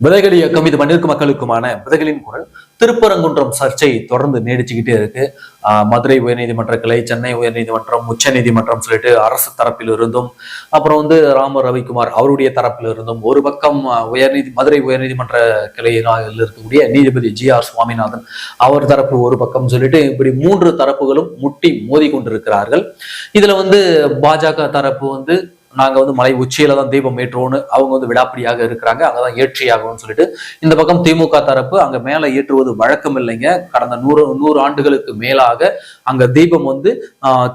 விதைகள் இயக்கம் இது மண்ணிற்கு மக்களுக்குமான விதைகளின் குரல். திருப்பரங்குன்றம் சர்ச்சை தொடர்ந்து நீடிச்சுக்கிட்டே இருக்கு. மதுரை உயர்நீதிமன்ற கிளை சென்னை உயர்நீதிமன்றம் உச்ச நீதிமன்றம் சொல்லிட்டு அரசு தரப்பில் இருந்தும் அப்புறம் வந்து ராம ரவிக்குமார் அவருடைய தரப்பில் இருந்தும் ஒரு பக்கம் உயர்நீதி மதுரை உயர்நீதிமன்ற கிளையில் இருக்கக்கூடிய நீதிபதி ஜி ஆர் சுவாமிநாதன் அவர் தரப்பு ஒரு பக்கம் சொல்லிட்டு இப்படி மூன்று தரப்புகளும் முட்டி மோதி கொண்டிருக்கிறார்கள் இதுல வந்து பாஜக தரப்பு வந்து நாங்கள் வந்து மலை உச்சியில தான் தீபம் ஏற்றுவோம்னு அவங்க வந்து விடாப்பிடியாக இருக்கிறாங்க. அங்கதான் ஏற்றியாகும்னு சொல்லிட்டு இந்த பக்கம் திமுக தரப்பு அங்க மேல ஏற்றுவது வழக்கம் இல்லைங்க. கடந்த நூறு நூறு ஆண்டுகளுக்கு மேலாக அங்க தீபம் வந்து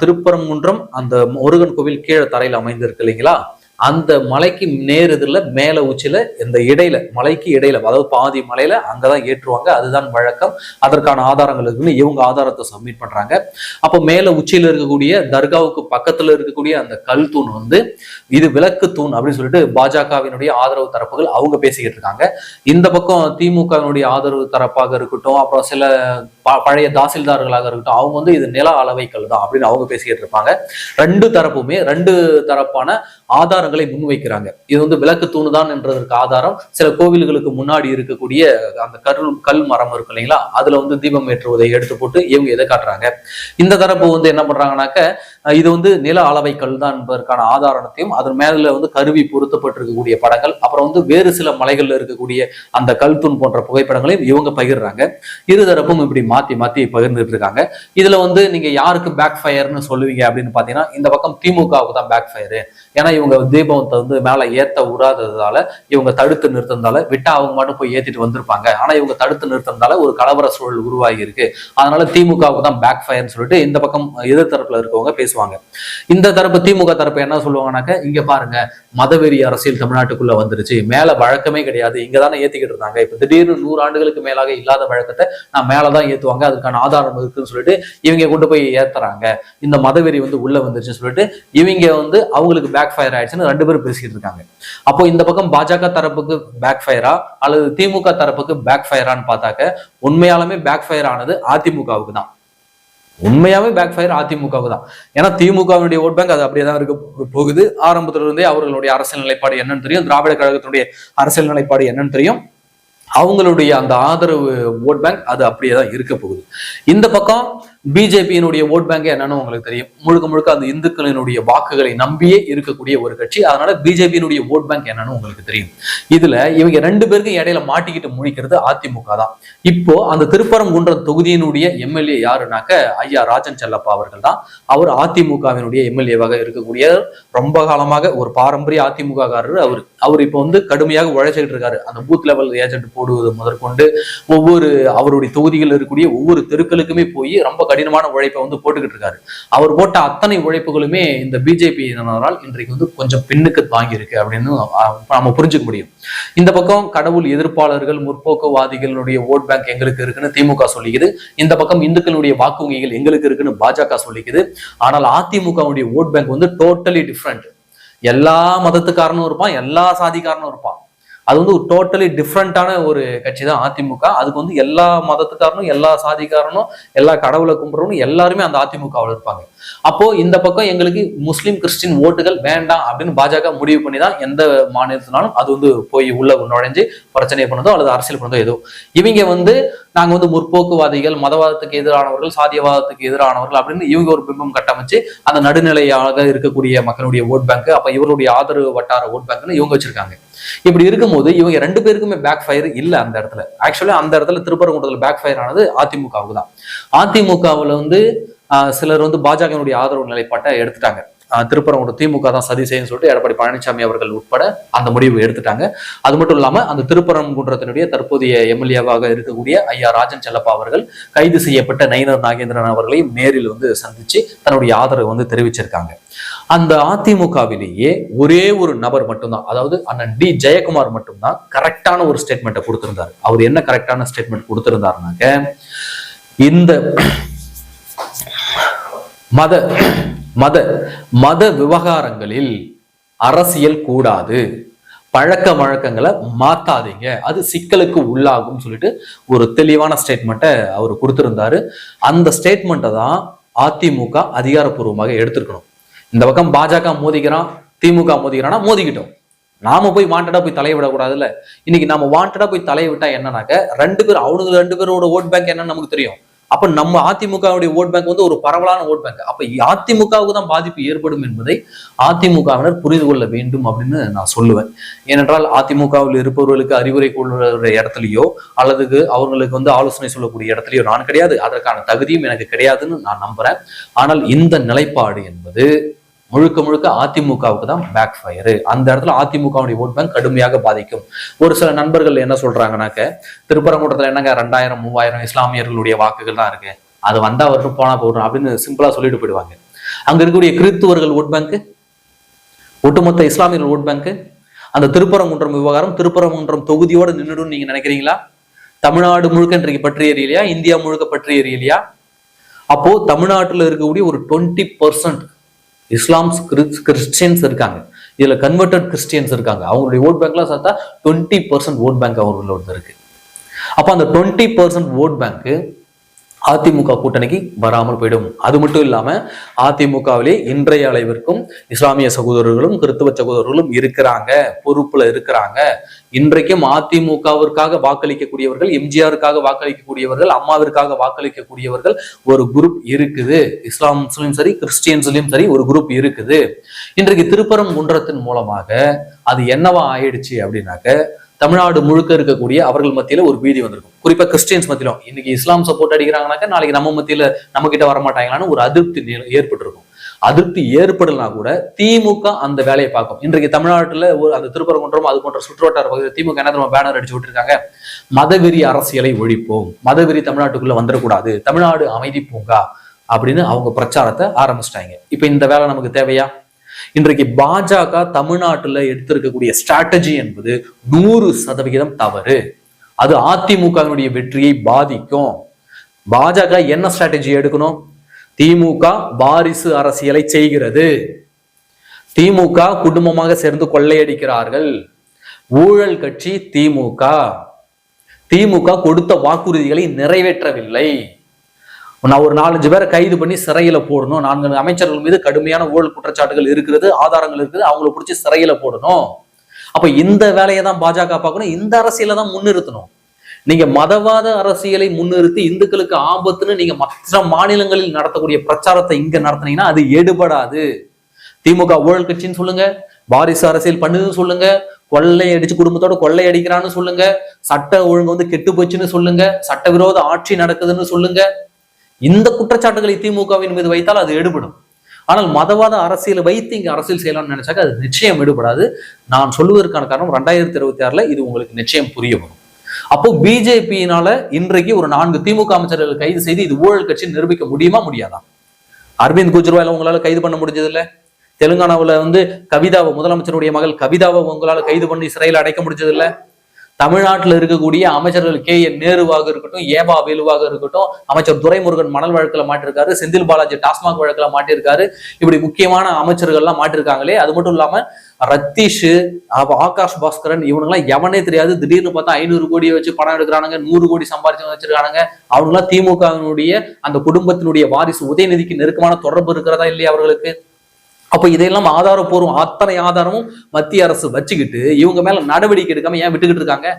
திருப்பரங்குன்றம் அந்த முருகன் கோவில் கீழே தரையில் அமைந்திருக்கு இல்லைங்களா? அந்த மலைக்கு நேர் இதில் மேலே உச்சியில் இந்த இடையில மலைக்கு இடையில அதாவது பாதி மலையில அங்கதான் ஏற்றுவாங்க. அதுதான் வழக்கம். அதற்கான ஆதாரங்கள் இருக்குன்னு இவங்க ஆதாரத்தை சப்மிட் பண்ணுறாங்க அப்போ மேலே உச்சியில் இருக்கக்கூடிய தர்காவுக்கு பக்கத்தில் இருக்கக்கூடிய அந்த கல் தூண் வந்து இது விளக்கு தூண் அப்படின்னு சொல்லிட்டு பாஜகவினுடைய ஆதரவு தரப்புகள் அவங்க பேசிக்கிட்டு இருக்காங்க. இந்த பக்கம் திமுகவினுடைய ஆதரவு தரப்பாக இருக்கட்டும் அப்புறம் சில ப- பழைய தாசில்தார்களாக இருக்கட்டும் அவங்க வந்து இது நில அளவைக்கல் தான் அப்படின்னு அவங்க பேசிக்கிட்டு இருப்பாங்க. ரெண்டு தரப்புமே ரெண்டு தரப்பான ஆதாரங்களை முன்வைக்கிறாங்க. இது வந்து விளக்கு தூணுதான் என்றதற்கு ஆதாரம். சில கோவில்களுக்கு முன்னாடி இருக்கக்கூடிய அந்த கருள் கல் மரம் இருக்கு இல்லைங்களா? அதுல வந்து தீபம் ஏற்றுவதை எடுத்து போட்டு இவங்க எதை காட்டுறாங்க. இந்த தரப்பு வந்து என்ன பண்றாங்கனாக்க இது வந்து நில அளவை கல் தான் என்பதற்கான ஆதாரத்தையும் அதன் மேல வந்து கருவி பொருத்தப்பட்டிருக்கக்கூடிய படங்கள் அப்புறம் வந்து வேறு சில மலைகள்ல இருக்கக்கூடிய அந்த கல் தூண் போன்ற புகைப்படங்களையும் இவங்க பகிர்றாங்க. இரு தரப்பும் இப்படி மாத்தி மாத்தி பகிர்ந்துட்டு இருக்காங்க. இதுல வந்து நீங்க யாருக்கு பேக் ஃபயர்னு சொல்லுவீங்க அப்படின்னு பாத்தீங்கன்னா இந்த பக்கம் திமுகவுக்கு தான் பேக் ஃபயரு ஏன்னா இவங்க தீபத்தை வந்து மேல ஏத்த விடாததால இவங்க தடுத்து நிறுத்தினால விட்டா அவங்க மட்டும் போய் ஏத்திட்டு வந்திருப்பாங்க. ஆனா இவங்க தடுத்து நிறுத்தினால ஒரு கலவர சூழல் உருவாகி இருக்கு. அதனால திமுகவுக்கு தான் பேக் ஃபயர்னு சொல்லிட்டு இந்த பக்கம் எதிர் தரப்புல இருக்கவங்க பேசுவாங்க. இந்த தரப்பு திமுக தரப்பு என்ன சொல்லுவாங்கன்னாக்க இங்க பாருங்க மதவெறி அரசியல் தமிழ்நாட்டுக்குள்ள வந்துருச்சு. மேல வழக்கமே கிடையாது. இங்க தானே ஏத்திக்கிட்டு இருந்தாங்க. இப்ப திடீர்னு நூறு ஆண்டுகளுக்கு மேலாக இல்லாத வழக்கத்தை நான் மேலதான் ஏத்துவாங்க. அதுக்கான ஆதாரம் இருக்குன்னு சொல்லிட்டு இவங்க கொண்டு போய் ஏத்துறாங்க. இந்த மதவெறி வந்து உள்ள வந்துருச்சுன்னு சொல்லிட்டு இவங்க வந்து அவங்களுக்கு பேக் ஃபயர் ஆயிடுச்சுன்னு ரெண்டு பேரும் பேசிட்டு இருக்காங்க. அப்போ இந்த பக்கம் பாஜக தரப்புக்கு பேக் ஃபயரா அல்லது திமுக தரப்புக்கு பேக் ஃபயரான்னு பார்த்தாக்க உண்மையாலுமே பேக் ஃபயர் ஆனது அதிமுகவுக்கு தான். உண்மையாவே பேக் ஃபயர் அதிமுகவுக்கு தான். ஏன்னா திமுகவினுடைய ஓட் பேங்க் அது அப்படியே தான் இருக்க போகுது. ஆரம்பத்துல இருந்தே அவர்களுடைய அரசியல் நிலைப்பாடு என்னன்னு தெரியும். திராவிட கழகத்தினுடைய அரசியல் நிலைப்பாடு என்னன்னு தெரியும். அவங்களுடைய அந்த ஆதரவு ஓட் பேங்க் அது அப்படியே தான் இருக்க போகுது. இந்த பக்கம் பிஜேபியினுடைய ஓட் பேங்க் என்னன்னு உங்களுக்கு தெரியும். முழுக்க முழுக்க அந்த இந்துக்களினுடைய வாக்குகளை நம்பியே இருக்கக்கூடிய ஒரு கட்சி. அதனால பிஜேபியினுடைய ஓட் பேங்க் என்னன்னு உங்களுக்கு தெரியும். இதுல இவங்க ரெண்டு பேருக்கும் இடையில மாட்டிக்கிட்டு முழிக்கிறது அதிமுக தான். இப்போ அந்த திருப்பரங்குன்றம் தொகுதியினுடைய எம்எல்ஏ யாருனாக்க ஐயா ராஜன் செல்லப்பா அவர்கள் தான். அவர் அதிமுகவினுடைய எம்எல்ஏவாக இருக்கக்கூடிய ரொம்ப காலமாக ஒரு பாரம்பரிய அதிமுக காரர் அவர் அவர் இப்போ வந்து கடுமையாக உழைச்சிக்கிட்டு இருக்காரு. அந்த பூத் லெவல் ஏஜென்ட் போடுவது முதற்கொண்டு ஒவ்வொரு அவருடைய தொகுதிகளில் இருக்கக்கூடிய ஒவ்வொரு தெருக்களுக்குமே போய் ரொம்ப கடினமான உழைப்பை வந்து போட்டுக்கிட்டு இருக்காரு. அவர் போட்ட அத்தனை உழைப்புகளுமே இந்த பிஜேபியினரால் இன்றைக்கு வந்து கொஞ்சம் பின்னுக்கு தாங்கிருக்கு அப்படின்னு நம்ம புரிஞ்சுக்க முடியும். இந்த பக்கம் கடவுள் எதிர்ப்பாளர்கள் முற்போக்குவாதிகளுடைய ஓட் பேங்க் எங்களுக்கு இருக்குன்னு திமுக சொல்லிக்குது. இந்த பக்கம் இந்துக்களுடைய வாக்கு வங்கிகள் எங்களுக்கு இருக்குன்னு பாஜக சொல்லிக்குது. ஆனால் அதிமுகவுடைய ஓட் பேங்க் வந்து டோட்டலி டிஃப்ரெண்ட் எல்லா மதத்துக்காரனும் இருப்பான் எல்லா சாதிக்காரனும் இருப்பான். அது வந்து ஒரு டோட்டலி டிஃப்ரெண்டான ஒரு கட்சி தான் அதிமுக. அதுக்கு வந்து எல்லா மதத்துக்காரனும் எல்லா சாதிக்காரனும் எல்லா கடவுளை கும்பிட்றவனும் எல்லாருமே அந்த அதிமுகவில் இருப்பாங்க. அப்போ இந்த பக்கம் எங்களுக்கு முஸ்லீம் கிறிஸ்டின் ஓட்டுகள் வேண்டாம் அப்படின்னு பாஜக முடிவு பண்ணி தான் எந்த மாநிலத்தினாலும் அது வந்து போய் உள்ள நுழைஞ்சு பிரச்சனை பண்ணதோ அல்லது அரசியல் பண்ணதோ ஏதோ. இவங்க வந்து நாங்க வந்து முற்போக்குவாதிகள் மதவாதத்துக்கு எதிரானவர்கள் சாதியவாதத்துக்கு எதிரானவர்கள் அப்படின்னு இவங்க ஒரு பிம்பம் கட்டமைச்சு அந்த நடுநிலையாக இருக்கக்கூடிய மக்களுடைய ஓட் பேங்க் அப்ப இவருடைய ஆதரவு வட்டார ஓட் பேங்க்னு இவங்க வச்சிருக்காங்க. இப்படி இருக்கும்போது இவங்க ரெண்டு பேருக்குமே பேக் ஃபயர் இல்ல அந்த இடத்துல. ஆக்சுவலி அந்த இடத்துல திருப்பரங்குன்றத்தில் பேக் ஃபயர் ஆனது அதிமுகவுக்கு தான் அதிமுகவுல வந்து ஆஹ், சிலர் வந்து பாஜகவினுடைய ஆதரவு நிலைப்பாட்டை எடுத்துட்டாங்க. ஆஹ், திமுக தான் சதி செய்யுன்னு சொல்லிட்டு எடப்பாடி பழனிசாமி அவர்கள் உட்பட அந்த முடிவு எடுத்துட்டாங்க. அது மட்டும் இல்லாம அந்த திருப்பரங்குன்றத்தினுடைய தற்போதைய எம்எல்ஏவாக இருக்கக்கூடிய ஐயா ராஜன் செல்லப்பா அவர்கள் கைது செய்யப்பட்ட நயினர் நாகேந்திரன் அவர்களையும் நேரில் வந்து சந்திச்சு தன்னுடைய ஆதரவு வந்து தெரிவிச்சிருக்காங்க. அந்த அதிமுகவிலேயே ஒரே ஒரு நபர் மட்டும்தான் அதாவது அண்ணன் டி ஜெயக்குமார் மட்டும்தான் கரெக்டான ஒரு ஸ்டேட்மெண்ட்டை கொடுத்திருந்தார். அவர் என்ன கரெக்டான ஸ்டேட்மெண்ட் கொடுத்திருந்தாருனாக்க இந்த மத மத மத விவகாரங்களில் அரசியல் கூடாது. பழக்க வழக்கங்களை மாத்தாதீங்க. அது சிக்கலுக்கு உள்ளாகும் சொல்லிட்டு ஒரு தெளிவான ஸ்டேட்மெண்ட்டை அவர் கொடுத்திருந்தாரு. அந்த ஸ்டேட்மெண்ட்டை தான் அதிமுக அதிகாரப்பூர்வமாக எடுத்திருக்கணும். இந்த பக்கம் பாஜக மோதிக்கிறான் திமுக மோதிக்கிறான்னா மோதிக்கிட்டோம். நாம போய் வாண்டடா போய் தலைய விடக்கூடாதுல்ல. இன்னைக்கு நாம வாண்டடா போய் தலையை விட்டா என்னன்னாக்க ரெண்டு பேர் அவனுக்கு ரெண்டு பேரோட ஓட் பேங்க் என்னன்னு நமக்கு தெரியும். அப்ப நம்ம அதிமுகவுடைய ஓட் பேங்க் வந்து ஒரு பரவலான ஓட் பேங்க் அப்ப அதிமுகவுக்கு தான் பாதிப்பு ஏற்படும் என்பதை அதிமுகவினர் புரிந்து கொள்ள வேண்டும் அப்படின்னு நான் சொல்லுவேன். ஏனென்றால் அதிமுகவில் இருப்பவர்களுக்கு அறிவுரை கொள்ளுற இடத்துலயோ அல்லது அவர்களுக்கு வந்து ஆலோசனை சொல்லக்கூடிய இடத்துலயோ நான் கிடையாது. அதற்கான தகுதியும் எனக்கு கிடையாதுன்னு நான் நம்புறேன். ஆனால் இந்த நிலைப்பாடு என்பது முழுக்க முழுக்க அதிமுகவுக்கு தான் பேக் ஃபயரு அந்த இடத்துல அதிமுகவுடைய ஓட் பேங்க் கடுமையாக பாதிக்கும். ஒரு சில நண்பர்கள் என்ன சொல்றாங்கனாக்க திருப்பரங்குன்றத்துல என்னங்க ரெண்டாயிரம் மூவாயிரம் இஸ்லாமியர்களுடைய வாக்குகள் தான் இருக்கு. அது வந்தா வரட்டும் போனா போடுறோம் அப்படின்னு சிம்பிளா சொல்லிட்டு போயிடுவாங்க. அங்க இருக்கக்கூடிய கிறிஸ்துவர்கள் ஓட் பேங்க் ஒட்டுமொத்த இஸ்லாமியர்கள் ஓட் பேங்க் அந்த திருப்பரங்குன்றம் விவகாரம் திருப்பரங்குன்றம் தொகுதியோடு நின்றுடும் நீங்க நினைக்கிறீங்களா? தமிழ்நாடு முழுக்க இன்றைக்கு பற்றி எறியலையா இந்தியா முழுக்க பற்றி எறியலையா அப்போ தமிழ்நாட்டில் இருக்கக்கூடிய ஒரு டுவெண்ட்டி பர்சன்ட் இஸ்லாம்ஸ் கிறிஸ்டியன்ஸ் இருக்காங்க. இதுல கன்வெர்டட் கிறிஸ்டியன்ஸ் இருக்காங்க. அவங்களுடைய ஓட் பேங்க்லாம் பார்த்தா டுவெண்ட்டி பர்சன்ட் ஓட் பேங்க் அவர்களோட இருக்கு. அப்போ அந்த டுவெண்ட்டி பர்சன்ட் ஓட் பேங்க் அதிமுக கூட்டணிக்கு வராமல் போயிடும். அது மட்டும் இல்லாம அதிமுகவிலே இன்றைய அளவிற்கும் இஸ்லாமிய சகோதரர்களும் கிறிஸ்தவ சகோதரர்களும் இருக்கிறாங்க பொறுப்புல இருக்கிறாங்க. இன்றைக்கும் அதிமுகவிற்காக வாக்களிக்கக்கூடியவர்கள் எம்ஜிஆருக்காக வாக்களிக்கக்கூடியவர்கள் அம்மாவிற்காக வாக்களிக்கக்கூடியவர்கள் ஒரு குரூப் இருக்குது. இஸ்லாம்ஸ்லயும் சரி கிறிஸ்டியன்ஸ்லயும் சரி ஒரு குரூப் இருக்குது. இன்றைக்கு திருப்பரம் குன்றத்தின் மூலமாக அது என்னவா ஆயிடுச்சு அப்படின்னாக்க தமிழ்நாடு முழுக்க இருக்கக்கூடிய அவர்கள் மத்தியில ஒரு பீதி வந்திருக்கும். குறிப்பா கிறிஸ்டியன்ஸ் மத்தியிலும். இன்னைக்கு இஸ்லாம் சப்போர்ட் அடிக்கிறாங்கனாக்கா நாளைக்கு நம்ம மத்தியில நம்ம கிட்ட வரமாட்டாங்களான்னு ஒரு அதிருப்தி ஏற்பட்டிருக்கும். அதிருப்தி ஏற்படலனா கூட திமுக அந்த வேலையை பார்க்கும். இன்றைக்கு தமிழ்நாட்டுல ஒரு அந்த திருப்பரங்குன்றம் அது போன்ற சுற்றுவட்டார பகுதியில் திமுக என்ன நம்ம பேனர் அடிச்சு விட்டுருக்காங்க? மதவெறி அரசியலை ஒழிப்போம். மதவெறி தமிழ்நாட்டுக்குள்ள வந்துடக்கூடாது. தமிழ்நாடு அமைதி பூங்கா அப்படின்னு அவங்க பிரச்சாரத்தை ஆரம்பிச்சிட்டாங்க. இப்ப இந்த வேலை நமக்கு தேவையா? இன்றைக்கு பாஜக தமிழ்நாட்டில் எடுத்திருக்கக்கூடிய ஸ்ட்ராட்டஜி என்பது நூறு சதவிகிதம் தவறு. அது அதிமுகவினுடைய வெற்றியை பாதிக்கும். பாஜக என்ன ஸ்ட்ராட்டஜி எடுக்கணும்? திமுக வாரிசு அரசியலை செய்கிறது. திமுக குடும்பமாக சேர்ந்து கொள்ளையடிக்கிறார்கள். ஊழல் கட்சி திமுக. திமுக கொடுத்த வாக்குறுதிகளை நிறைவேற்றவில்லை. நான் ஒரு நாலஞ்சு பேரை கைது பண்ணி சிறையில போடணும். நான்கு அமைச்சர்கள் மீது கடுமையான ஊழல் குற்றச்சாட்டுகள் இருக்கிறது ஆதாரங்கள் இருக்குது அவங்கள பிடிச்சி சிறையில போடணும். அப்ப இந்த வேலையை தான் பாஜக பார்க்கணும். இந்த அரசியலை தான் முன்னிறுத்தணும். நீங்க மதவாத அரசியலை முன்னிறுத்தி இந்துக்களுக்கு ஆபத்துன்னு நீங்க மற்ற மாநிலங்களில் நடத்தக்கூடிய பிரச்சாரத்தை இங்க நடத்துனீங்கன்னா அது எடுபடாது. திமுக ஊழல் கட்சின்னு சொல்லுங்க வாரிசு அரசியல் பண்ணுதுன்னு சொல்லுங்க கொள்ளை அடிச்சு குடும்பத்தோட கொள்ளை அடிக்கிறான்னு சொல்லுங்க சட்ட ஒழுங்கு வந்து கெட்டு போச்சுன்னு சொல்லுங்க சட்டவிரோத ஆட்சி நடக்குதுன்னு சொல்லுங்க இந்த குற்றச்சாட்டுகளை திமுகவின் மீது வைத்தால் அது எடுபடும். ஆனால் மதவாத அரசியலை வைத்து இங்கே அரசியல் செய்யலாம்னு நினைச்சாக்க அது நிச்சயம் எடுபடாது. நான் சொல்லுவதற்கான காரணம் ரெண்டாயிரத்தி இருபத்தி ஆறுல இது உங்களுக்கு நிச்சயம் புரிய வரும். அப்போ பிஜேபியினால இன்றைக்கு ஒரு நான்கு திமுக அமைச்சர்கள் கைது செய்து இது ஊழல் கட்சி நிரூபிக்க முடியுமா முடியாதா? அரவிந்த் கெஜ்ரிவால் உங்களால கைது பண்ண முடிஞ்சது இல்ல தெலுங்கானாவுல வந்து கவிதாவை முதலமைச்சருடைய மகள் கவிதாவை உங்களால கைது பண்ணி சிறையில் அடைக்க முடிஞ்சது இல்லை தமிழ்நாட்டில் இருக்கக்கூடிய அமைச்சர்கள் கே என் நேருவாக இருக்கட்டும் ஏபா வேலுவாக இருக்கட்டும் அமைச்சர் துரைமுருகன் மணல் வழக்கில் மாட்டிருக்காரு செந்தில் பாலாஜி டாஸ்மாக் வழக்கில் மாட்டிருக்காரு இப்படி முக்கியமான அமைச்சர்கள்லாம் மாட்டிருக்காங்களே அது மட்டும் இல்லாம ரத்தீஷ் ஆகாஷ் பாஸ்கரன் இவனுங்களாம் எவனே தெரியாது திடீர்னு பார்த்தா ஐநூறு கோடியை வச்சு பணம் எடுக்கிறானுங்க நூறு கோடி சம்பாரிச்சு வச்சிருக்கானுங்க. அவனுங்களாம் திமுகவினுடைய அந்த குடும்பத்தினுடைய வாரிசு உதயநிதிக்கு நெருக்கமான தொடர்பு இருக்கிறதா இல்லையா அவர்களுக்கு? அப்ப இதையெல்லாம் ஆதாரப்பூர்வம் அத்தனை ஆதாரமும் மத்திய அரசு வச்சுக்கிட்டு இவங்க மேல நடவடிக்கை எடுக்காம ஏன் விட்டுக்கிட்டு இருக்காங்க?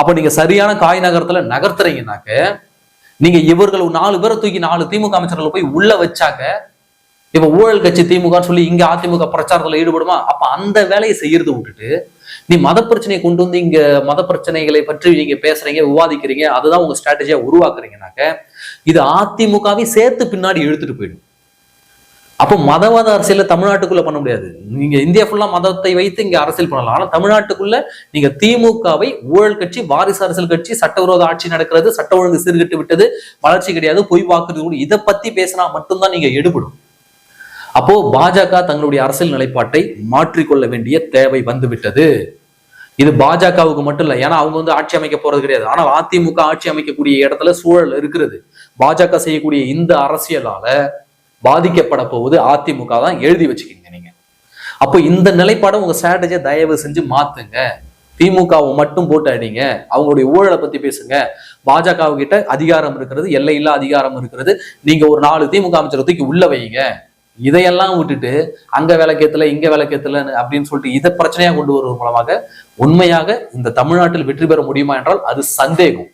அப்ப நீங்க சரியான காய் நகரத்துல நகர்த்துறீங்கனாக்க நீங்க இவர்கள் நாலு பேரை தூக்கி நாலு திமுக அமைச்சர்களை போய் உள்ள வச்சாக்க இப்ப ஊழல் கட்சி திமுகன்னு சொல்லி இங்க அதிமுக பிரச்சாரத்துல ஈடுபடுமா? அப்ப அந்த வேலையை செய்யறதை விட்டுட்டு நீ மத பிரச்சனையை கொண்டு வந்து இங்க மத பிரச்சனைகளை பற்றி நீங்க பேசுறீங்க விவாதிக்கிறீங்க அதுதான் உங்க ஸ்ட்ராட்டஜியா உருவாக்குறீங்கனாக்க இது அதிமுகவை சேர்த்து பின்னாடி இழுத்துட்டு போயிடும். அப்போ மதவாத அரசியல தமிழ்நாட்டுக்குள்ள பண்ண முடியாது. நீங்க இந்தியா ஃபுல்லா மதத்தை வைத்து இங்க அரசியல் பண்ணலாம். ஆனா தமிழ்நாட்டுக்குள்ள நீங்க திமுகவை ஊழல் கட்சி வாரிசு அரசியல் கட்சி சட்டவிரோத ஆட்சி நடக்கிறது சட்ட ஒழுங்கு சீர்கட்டு விட்டது வளர்ச்சி கிடையாது பொய் வாக்குறது கூட இதை பத்தி பேசினா மட்டும்தான் நீங்க எடுபடும். அப்போ பாஜக தங்களுடைய அரசியல் நிலைப்பாட்டை மாற்றிக்கொள்ள வேண்டிய தேவை வந்துவிட்டது. இது பாஜகவுக்கு மட்டும் இல்லை ஏன்னா அவங்க வந்து ஆட்சி அமைக்க போறது கிடையாது. ஆனால் அதிமுக ஆட்சி அமைக்கக்கூடிய இடத்துல சூழல் இருக்கிறது. பாஜக செய்யக்கூடிய இந்த அரசியலால பாதிக்கப்பட போவது அதிமுக தான் எழுதி வச்சுக்கிங்க நீங்க. அப்போ இந்த நிலைப்பாடை உங்க ஸ்ட்ராட்டஜியை தயவு செஞ்சு மாத்துங்க. திமுகவை மட்டும் போட்டு அடிங்க. அவங்களுடைய ஊழலை பத்தி பேசுங்க. பாஜக கிட்ட அதிகாரம் இருக்கிறது எல்லையில்லா அதிகாரம் இருக்கிறது. நீங்க ஒரு நாலு திமுக அமைச்சர் தூக்கி உள்ள வைங்க. இதையெல்லாம் விட்டுட்டு அங்க விளக்கத்துல இங்க விளக்கத்துல அப்படின்னு சொல்லிட்டு இதை பிரச்சனையா கொண்டு வருவது மூலமாக உண்மையாக இந்த தமிழ்நாட்டில் வெற்றி பெற முடியுமா என்றால் அது சந்தேகம்.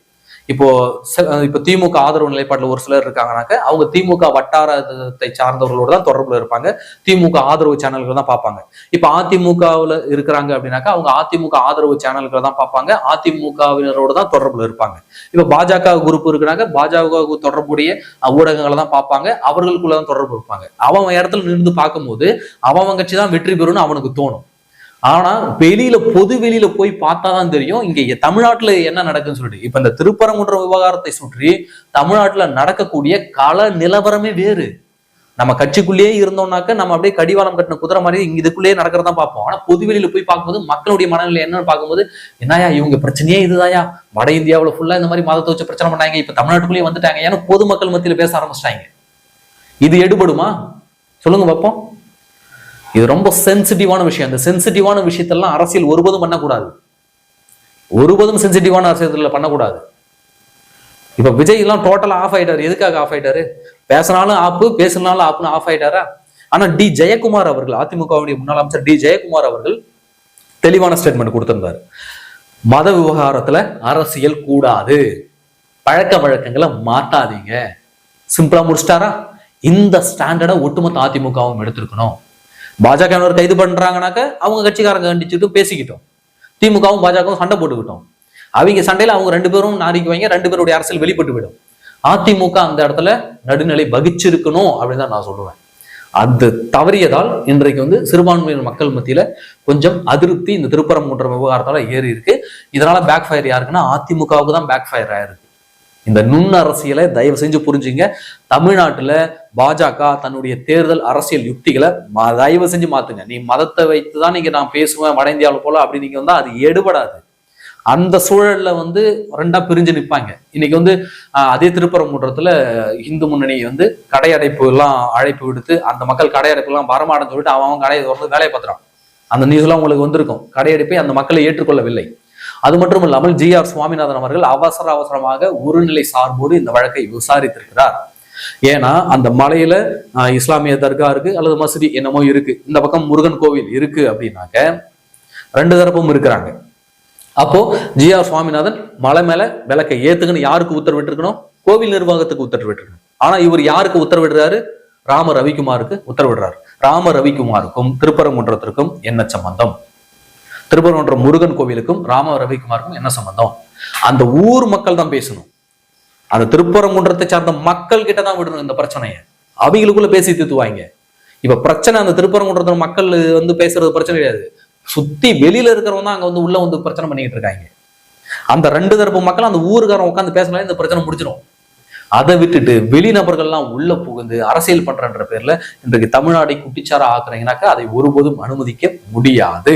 இப்போ ச- இப்போ திமுக ஆதரவு நிலைப்பாட்டில் ஒரு சிலர் இருக்காங்கனாக்க அவங்க திமுக வட்டாரத்தை சார்ந்தவர்களோடு தான் தொடர்புல இருப்பாங்க. திமுக ஆதரவு சேனல்கள் தான் பார்ப்பாங்க. இப்போ அதிமுகவில் இருக்கிறாங்க அப்படின்னாக்கா அவங்க அதிமுக ஆதரவு சேனல்களை தான் பார்ப்பாங்க. அதிமுகவினரோட தான் தொடர்புல இருப்பாங்க. இப்போ பாஜக குரூப் இருக்கிறாங்க பாஜக தொடர்புடைய ஊடகங்களை தான் பார்ப்பாங்க. அவர்களுக்குள்ள தான் தொடர்பு இருப்பாங்க அவன் இடத்துல நின்று பார்க்கும்போது அவன் கட்சி தான் வெற்றி பெறும்னு அவனுக்கு தோணும். ஆனா வெளியில பொது வெளியில போய் பார்த்தாதான் தெரியும் இங்க தமிழ்நாட்டுல என்ன நடக்குன்னு சொல்லிட்டு. இப்ப இந்த திருப்பரங்குன்ற விவகாரத்தை சுற்றி தமிழ்நாட்டுல நடக்கக்கூடிய கள நிலவரமே வேறு. நம்ம கட்சிக்குள்ளேயே இருந்தோம்னாக்க நம்ம அப்படியே கடிவாளம் கட்டின குதிரை மாதிரி இங்க இதுக்குள்ளேயே நடக்கிறதா பார்ப்போம். ஆனா பொது வெளியில போய் பார்க்கும்போது மக்களுடைய மனநிலை என்னன்னு பார்க்கும்போது என்னயா இவங்க பிரச்சனையே இதுதாயா வட இந்தியாவில் ஃபுல்லா இந்த மாதிரி மதத்தை வச்சு பிரச்சனை பண்ணாங்க இப்ப தமிழ்நாட்டுக்குள்ளேயே வந்துட்டாங்க. ஏன்னா பொதுமக்கள் மத்தியில பேச ஆரம்பிச்சிட்டாங்க. இது எடுபடுமா? சொல்லுங்க பார்ப்போம் இது ரொம்ப சென்சிட்டிவான விஷயம். அந்த சென்சிட்டிவான விஷயத்தெல்லாம் அரசியல் ஒருபோதும் பண்ணக்கூடாது. ஒருபோதும் சென்சிட்டிவான அரசியல் பண்ணக்கூடாது. இப்ப விஜய் எல்லாம் டோட்டலா ஆஃப் ஆயிட்டாரு. எதுக்காக ஆஃப் ஆயிட்டாரு? பேசினாலும் ஆப்பு பேசினாலும் ஆப்புன்னு ஆஃப் ஆயிட்டாரா? ஆனா டி ஜெயக்குமார் அவர்கள் அதிமுகவுடைய முன்னாள் அமைச்சர் டி ஜெயக்குமார் அவர்கள் தெளிவான ஸ்டேட்மெண்ட் கொடுத்திருந்தாரு. மத விவகாரத்துல அரசியல் கூடாது. பழக்க வழக்கங்களை மாட்டாதீங்க. சிம்பிளா முடிச்சிட்டாரா? இந்த ஸ்டாண்டர்டை ஒட்டுமொத்த அதிமுகவும் எடுத்திருக்கணும். பாஜகவினர் கைது பண்றாங்கனாக்க அவங்க கட்சிக்காரங்க கண்டிச்சுட்டும் பேசிக்கிட்டோம். திமுகவும் பாஜகவும் சண்டை போட்டுக்கிட்டோம். அவங்க சண்டையில அவங்க ரெண்டு பேரும் நாரிக்குவாங்க ரெண்டு பேருடைய அரசியல் வெளிப்பட்டு விடும் அதிமுக அந்த இடத்துல நடுநிலை வகிச்சிருக்கணும் அப்படின்னு தான் நான் சொல்லுவேன். அது தவறியதால் இன்றைக்கு வந்து சிறுபான்மையினர் மக்கள் மத்தியில கொஞ்சம் அதிருப்தி இந்த திருப்பரங்குன்ற விவகாரத்தால ஏறி இருக்கு. இதனால பேக் ஃபயர் யாருக்குன்னா அதிமுகவுக்கு தான் பேக் ஃபயர் ஆயிருக்கு. இந்த நுண் அரசியலை தயவு செஞ்சு புரிஞ்சுங்க. தமிழ்நாட்டுல பாஜக தன்னுடைய தேர்தல் அரசியல் யுக்திகளை தயவு செஞ்சு மாத்துங்க. நீ மதத்தை வைத்து தான் நீங்க நான் பேசுவேன் வட இந்தியாவில் போல அப்படி நீங்க வந்தா அது எடுபடாது. அந்த சூழல்ல வந்து ரெண்டா பிரிஞ்சு நிற்பாங்க இன்னைக்கு வந்து அதே திருப்பரங்குன்றத்துல இந்து முன்னணி வந்து கடை அடைப்பு எல்லாம் அழைப்பு விடுத்து அந்த மக்கள் கடையடைப்பு எல்லாம் வரமாடன்னு சொல்லிட்டு அவன் அவன் கடையை திறந்து வேலையை பார்த்துறான் அந்த நியூஸ் எல்லாம் உங்களுக்கு வந்திருக்கும். கடையடைப்பை அந்த மக்களை ஏற்றுக்கொள்ளவில்லை. அது மட்டும் இல்லாமல் ஜி ஆர் சுவாமிநாதன் அவர்கள் அவசர அவசரமாக ஒருநிலை சார்போடு இந்த வழக்கை விசாரித்திருக்கிறார். ஏன்னா அந்த மலையில இஸ்லாமிய தர்கா இருக்கு அல்லது மசூதி என்னமோ இருக்கு. இந்த பக்கம் முருகன் கோவில் இருக்கு அப்படின்னாக்க ரெண்டு தரப்பும் இருக்கிறாங்க. அப்போ ஜி ஆர் சுவாமிநாதன் மலை மேல விளக்கை ஏத்துக்குன்னு யாருக்கு உத்தரவிட்டிருக்கணும்? கோவில் நிர்வாகத்துக்கு உத்தரவிட்டிருக்கணும். ஆனா இவர் யாருக்கு உத்தரவிடுறாரு? ராம ரவிக்குமாருக்கு உத்தரவிடுறாரு. ராம ரவிக்குமாருக்கும் திருப்பரங்குன்றத்திற்கும் என்ன சம்பந்தம்? திருப்பரங்குன்றம் முருகன் கோவிலுக்கும் ராம ரவிக்குமாருக்கும் என்ன சம்பந்தம்? அந்த ஊர் மக்கள் தான் பேசணும். அந்த திருப்பரங்குன்றத்தை சார்ந்த மக்கள் கிட்ட தான் விடணும் இந்த பிரச்சனையை. அவங்களுக்குள்ள பேசி தீர்த்துவாங்க. இப்ப பிரச்சனை அந்த திருப்பரங்குன்றத்துல மக்கள் வந்து பேசுறது பிரச்சனை கிடையாது. சுத்தி வெளியில இருக்கிறவங்க தான் அங்க வந்து உள்ள வந்து பிரச்சனை பண்ணிக்கிட்டு இருக்காங்க. அந்த ரெண்டு தரப்பு மக்கள் அந்த ஊருக்காரன் உட்காந்து பேசினாலே இந்த பிரச்சனை முடிச்சிடும் அதை விட்டுட்டு வெளிநபர்கள்லாம் உள்ள புகுந்து அரசியல் பண்றன்ற பேர்ல இன்றைக்கு தமிழ்நாடை குட்டிச்சாரா ஆக்குறீங்கனாக்கா அதை ஒருபோதும் அனுமதிக்க முடியாது.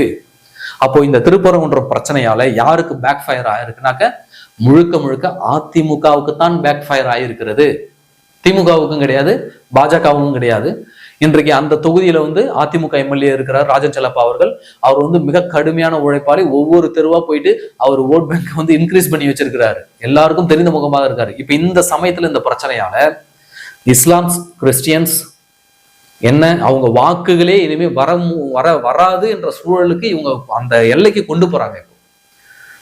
அப்போ இந்த திருப்பரங்குன்ற பிரச்சனையால யாருக்கு பேக் ஃபயர் ஆயிருக்குனாக்க முழுக்க முழுக்க அதிமுகவுக்கு தான் பேக் ஃபயர் ஆயிருக்கிறது. திமுகவுக்கும் கிடையாது பாஜகவுக்கும் கிடையாது. இன்றைக்கு அந்த தொகுதியில வந்து அதிமுக எம்எல்ஏ இருக்கிறார் ராஜன் செல்லப்பா அவர்கள். அவர் வந்து மிக கடுமையான உழைப்பாளி. ஒவ்வொரு தெருவா போயிட்டு அவர் ஓட் பேங்க் வந்து இன்க்ரீஸ் பண்ணி வச்சிருக்கிறாரு. எல்லாருக்கும் தெரிந்த முகமாக இருக்காரு. இப்ப இந்த சமயத்துல இந்த பிரச்சனையால இஸ்லாம்ஸ் கிறிஸ்டியன்ஸ் என்ன? அவங்க வாக்குகளே இனிமே வர மு- வர வராது என்ற சூழலுக்கு இவங்க அந்த எல்லைக்கு கொண்டு போறாங்க இப்போ.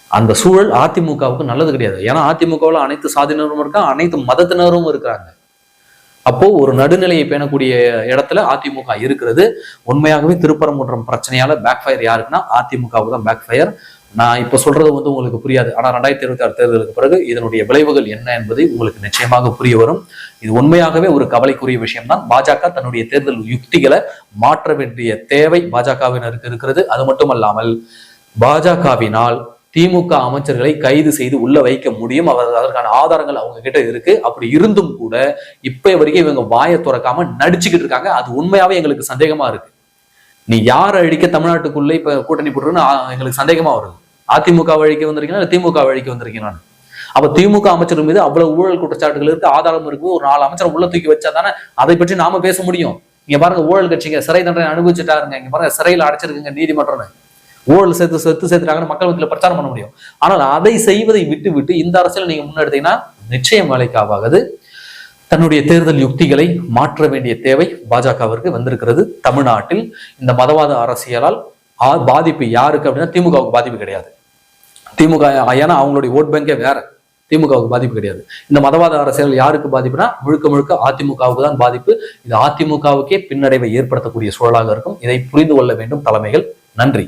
அந்த சூழல் அதிமுகவுக்கு நல்லது கிடையாது. ஏன்னா அதிமுகவில் அனைத்து சாதியினரும் இருக்காங்க அனைத்து மதத்தினரும் இருக்கிறாங்க. அப்போ ஒரு நடுநிலையை பேணக்கூடிய இடத்துல அதிமுக இருக்கிறது. உண்மையாகவே திருப்பரங்குன்றம் பிரச்சனையால பேக் ஃபயர் யாருக்குன்னா அதிமுகவுக்கு தான் பேக் ஃபயர் நான் இப்போ சொல்றது வந்து உங்களுக்கு புரியாது. ஆனால் ரெண்டாயிரத்தி இருபத்தி ஆறு தேர்தலுக்கு பிறகு இதனுடைய விளைவுகள் என்ன என்பது உங்களுக்கு நிச்சயமாக புரிய வரும். இது உண்மையாகவே ஒரு கவலைக்குரிய விஷயம்தான். பாஜக தன்னுடைய தேர்தல் யுக்திகளை மாற்ற வேண்டிய தேவை பாஜகவினருக்கு இருக்கிறது. அது மட்டுமல்லாமல் பாஜகவினால் திமுக அமைச்சர்களை கைது செய்து உள்ள வைக்க முடியும். அவர் அதற்கான ஆதாரங்கள் அவங்க கிட்ட இருக்கு. அப்படி இருந்தும் கூட இப்ப வரைக்கும் இவங்க வாயை துறக்காம நடிச்சுக்கிட்டு இருக்காங்க. அது உண்மையாவே எங்களுக்கு சந்தேகமா இருக்கு. நீ யாரை அழிக்க தமிழ்நாட்டுக்குள்ள இப்ப கூட்டணி போட்டுருன்னு எங்களுக்கு சந்தேகமா வருது. அதிமுக வழிக்கு வந்திருக்கீங்களா திமுக வழிக்கு வந்திருக்கீங்களான்னு அப்ப திமுக அமைச்சர் மீது அவ்வளவு ஊழல் குற்றச்சாட்டுகள் இருக்கு ஆதாரம் இருக்கு ஒரு நாலு அமைச்சர் உள்ள தூக்கி வச்சா தானே அதை பற்றி நாம பேச முடியும். இங்க பாருங்க ஊழல் கட்சிங்க சிறை தண்டனை அனுபவிச்சுட்டாருங்க. இங்க பாருங்க சிறையில் அடைச்சிருக்குங்க நீதிமன்றம்னு. ஊழல் சேர்த்து சேர்த்து சேர்த்துட்டாங்கன்னு மக்கள் மத்தியில பிரச்சாரம் பண்ண முடியும். ஆனால் அதை செய்வதை விட்டு விட்டு இந்த அரசியல் நீங்க முன்னெடுத்தீங்கன்னா நிச்சயம் வேலைக்காவாகுது. தன்னுடைய தேர்தல் யுக்திகளை மாற்ற வேண்டிய தேவை பாஜகவிற்கு வந்திருக்கிறது தமிழ்நாட்டில். இந்த மதவாத அரசியலால் பாதிப்பு யாருக்கு அப்படின்னா திமுகவுக்கு பாதிப்பு கிடையாது. திமுக ஏன்னா அவங்களுடைய ஓட் பேங்கே வேற. திமுகவுக்கு பாதிப்பு கிடையாது. இந்த மதவாத அரசியல் யாருக்கு பாதிப்புனா முழுக்க முழுக்க அதிமுகவுக்கு தான் பாதிப்பு. இது அதிமுகவுக்கே பின்னடைவை ஏற்படுத்தக்கூடிய சூழலாக இருக்கும். இதை புரிந்து கொள்ள வேண்டும் தலைமைகள். நன்றி.